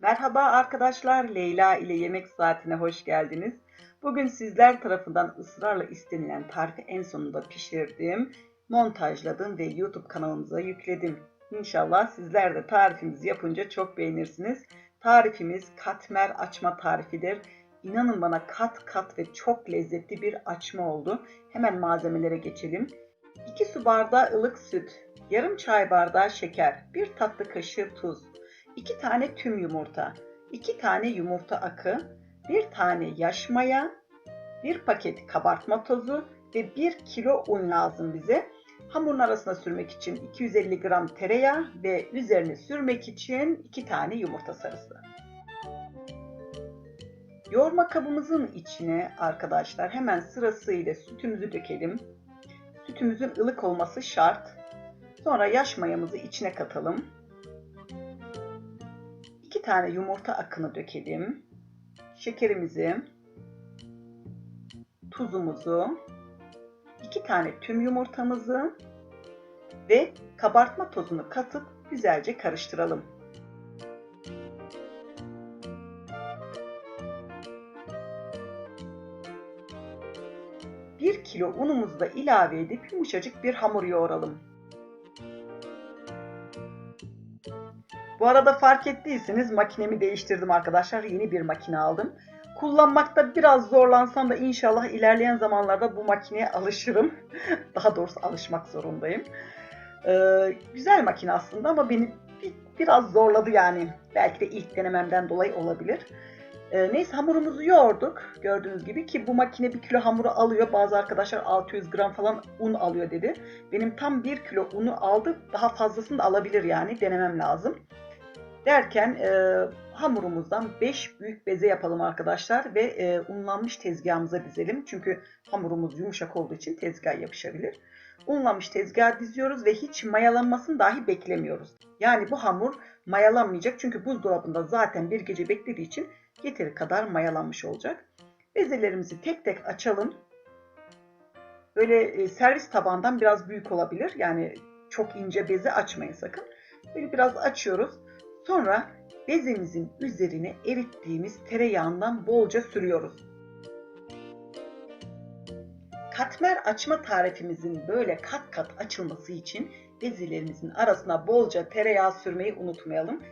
Merhaba arkadaşlar, Leyla ile Yemek Saatine hoş geldiniz. Bugün sizler tarafından ısrarla istenilen tarifi en sonunda pişirdim, montajladım ve YouTube kanalımıza yükledim. İnşallah sizler de tarifimizi yapınca çok beğenirsiniz. Tarifimiz katmer açma tarifidir. İnanın bana kat kat ve çok lezzetli bir açma oldu. Hemen malzemelere geçelim. 2 su bardağı ılık süt, yarım çay bardağı şeker, 1 tatlı kaşığı tuz, 2 tane tüm yumurta, 2 tane yumurta akı, 1 tane yaş maya, 1 paket kabartma tozu ve 1 kilo un lazım bize. Hamurun arasına sürmek için 250 gram tereyağı ve üzerine sürmek için 2 tane yumurta sarısı. Yoğurma kabımızın içine arkadaşlar hemen sırasıyla sütümüzü dökelim. Sütümüzün ılık olması şart. Sonra yaş mayamızı içine katalım. 2 tane yumurta akını dökelim. Şekerimizi, tuzumuzu, 2 tane tüm yumurtamızı ve kabartma tozunu katıp güzelce karıştıralım. Bir kilo unumuzu da ilave edip yumuşacık bir hamur yoğuralım. Arada fark ettiyseniz makinemi değiştirdim arkadaşlar. Yeni bir makine aldım. Kullanmakta biraz zorlansam da inşallah ilerleyen zamanlarda bu makineye alışırım. Daha doğrusu alışmak zorundayım. Ee, güzel makine aslında ama beni bir, biraz zorladı yani. Belki de ilk denememden dolayı olabilir. Ee, neyse hamurumuzu yoğurduk. Gördüğünüz gibi ki bu makine bir kilo hamuru alıyor. Bazı arkadaşlar 600 gram falan un alıyor dedi. Benim tam 1 kilo unu aldı. Daha fazlasını da alabilir yani. Denemem lazım. Derken e, hamurumuzdan 5 büyük beze yapalım arkadaşlar ve e, unlanmış tezgahımıza dizelim. Çünkü hamurumuz yumuşak olduğu için tezgah yapışabilir. Unlanmış tezgah diziyoruz ve hiç mayalanmasını dahi beklemiyoruz. Yani bu hamur mayalanmayacak çünkü buzdolabında zaten bir gece beklediği için yeteri kadar mayalanmış olacak. Bezelerimizi tek tek açalım. Böyle e, servis tabağından biraz büyük olabilir. Yani çok ince beze açmayın sakın. Böyle biraz açıyoruz. Sonra bezemizin üzerine erittiğimiz tereyağından bolca sürüyoruz. Katmer açma tarifimizin böyle kat kat açılması için bezelerimizin arasına bolca tereyağı sürmeyi unutmayalım.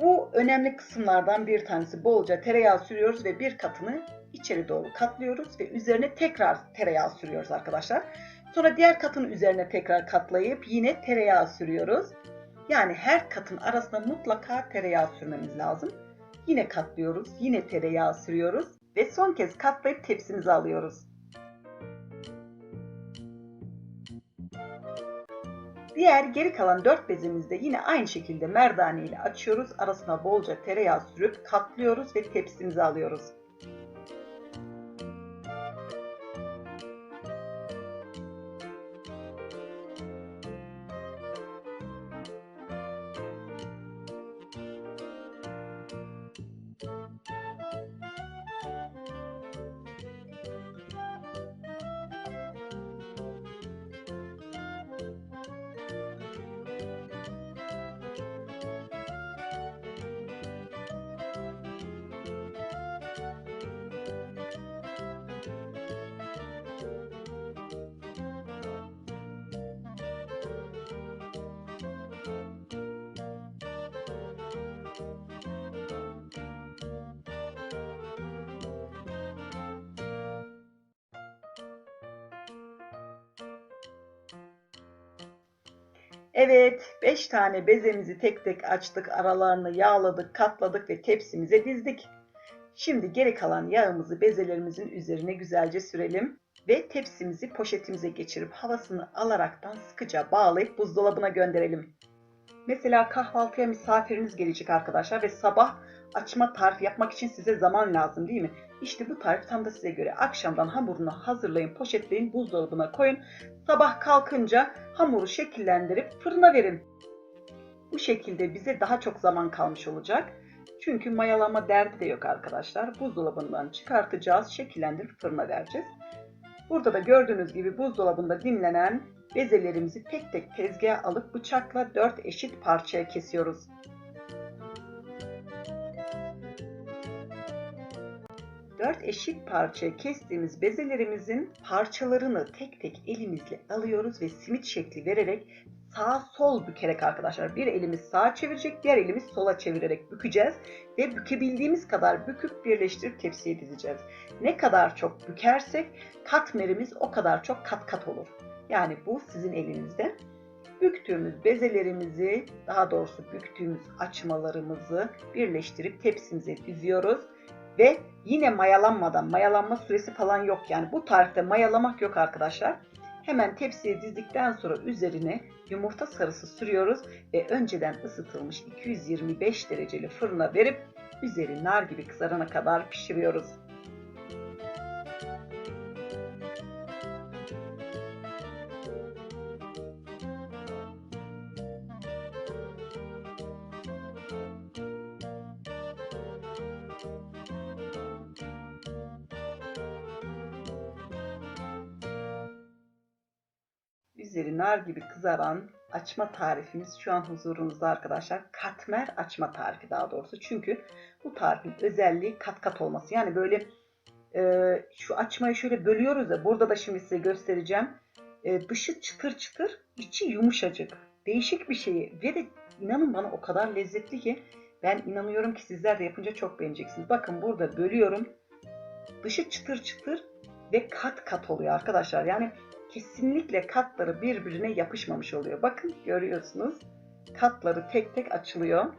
Bu önemli kısımlardan bir tanesi. Bolca tereyağı sürüyoruz ve bir katını içeri doğru katlıyoruz ve üzerine tekrar tereyağı sürüyoruz arkadaşlar. Sonra diğer katın üzerine tekrar katlayıp yine tereyağı sürüyoruz. Yani her katın arasına mutlaka tereyağı sürmemiz lazım. Yine katlıyoruz, yine tereyağı sürüyoruz ve son kez katlayıp tepsimize alıyoruz. Diğer geri kalan 4 bezimizi de yine aynı şekilde merdane ile açıyoruz. Arasına bolca tereyağı sürüp katlıyoruz ve tepsimize alıyoruz. Evet, 5 tane bezemizi tek tek açtık, aralarını yağladık, katladık ve tepsimize dizdik. Şimdi geri kalan yağımızı bezelerimizin üzerine güzelce sürelim ve tepsimizi poşetimize geçirip havasını alaraktan sıkıca bağlayıp buzdolabına gönderelim. Mesela kahvaltıya misafiriniz gelecek arkadaşlar ve sabah açma tarifi yapmak için size zaman lazım değil mi? İşte bu tarif tam da size göre. Akşamdan hamurunu hazırlayın, poşetleyin, buzdolabına koyun. Sabah kalkınca hamuru şekillendirip fırına verin. Bu şekilde bize daha çok zaman kalmış olacak. Çünkü mayalama derdi de yok arkadaşlar. Buzdolabından çıkartacağız, şekillendirip fırına vereceğiz. Burada da gördüğünüz gibi buzdolabında dinlenen bezelerimizi tek tek tezgaha alıp bıçakla 4 eşit parçaya kesiyoruz. Dört eşit parçaya kestiğimiz bezelerimizin parçalarını tek tek elimizle alıyoruz ve simit şekli vererek sağ sol bükerek arkadaşlar bir elimiz sağa çevirecek diğer elimiz sola çevirerek bükeceğiz ve bükebildiğimiz kadar büküp birleştirip tepsiye dizeceğiz. Ne kadar çok bükersek katmerimiz o kadar çok kat kat olur. Yani bu sizin elinizde. Büktüğümüz bezelerimizi, daha doğrusu büktüğümüz açmalarımızı birleştirip tepsimize diziyoruz. Ve yine mayalanmadan, mayalanma süresi falan yok yani. Bu tarifte mayalamak yok arkadaşlar. Hemen tepsiye dizdikten sonra üzerine yumurta sarısı sürüyoruz ve önceden ısıtılmış 225 dereceli fırına verip üzeri nar gibi kızarana kadar pişiriyoruz. Üzeri nar gibi kızaran açma tarifimiz şu an huzurunuzda arkadaşlar. Katmer açma tarifi daha doğrusu. Çünkü bu tarifin özelliği kat kat olması. Yani böyle e, şu açmayı şöyle bölüyoruz ya. Burada da şimdi size göstereceğim. E, dışı çıtır çıtır, içi yumuşacık. Değişik bir şey. Ve de inanın bana o kadar lezzetli ki ben inanıyorum ki sizler de yapınca çok beğeneceksiniz. Bakın burada bölüyorum. Dışı çıtır çıtır ve kat kat oluyor arkadaşlar. Yani kesinlikle katları birbirine yapışmamış oluyor. Bakın görüyorsunuz. Katları tek tek açılıyor.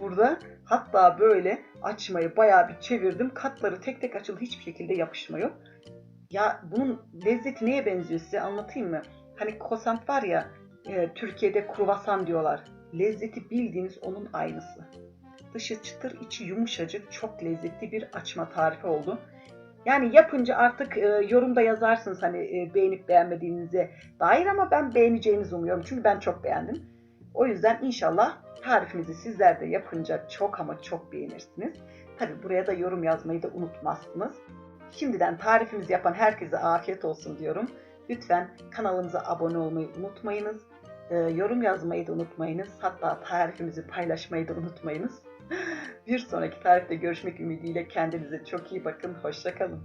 Burada hatta böyle açmayı bayağı bir çevirdim. Katları tek tek açıldı. Hiçbir şekilde yapışmıyor. Ya bunun lezzeti neye benziyor size anlatayım mı? Hani kosant var ya e, Türkiye'de kruvasan diyorlar. Lezzeti bildiğiniz onun aynısı. Dışı çıtır, içi yumuşacık, çok lezzetli bir açma tarifi oldu. Yani yapınca artık e, yorumda yazarsınız hani e, beğenip beğenmediğinize dair ama ben beğeneceğinizi umuyorum. Çünkü ben çok beğendim. O yüzden inşallah tarifimizi sizler de yapınca çok ama çok beğenirsiniz. Tabi buraya da yorum yazmayı da unutmazsınız. Şimdiden tarifimizi yapan herkese afiyet olsun diyorum. Lütfen kanalımıza abone olmayı unutmayınız. E, yorum yazmayı da unutmayınız. Hatta tarifimizi paylaşmayı da unutmayınız. Bir sonraki tarifte görüşmek ümidiyle kendinize çok iyi bakın. Hoşçakalın.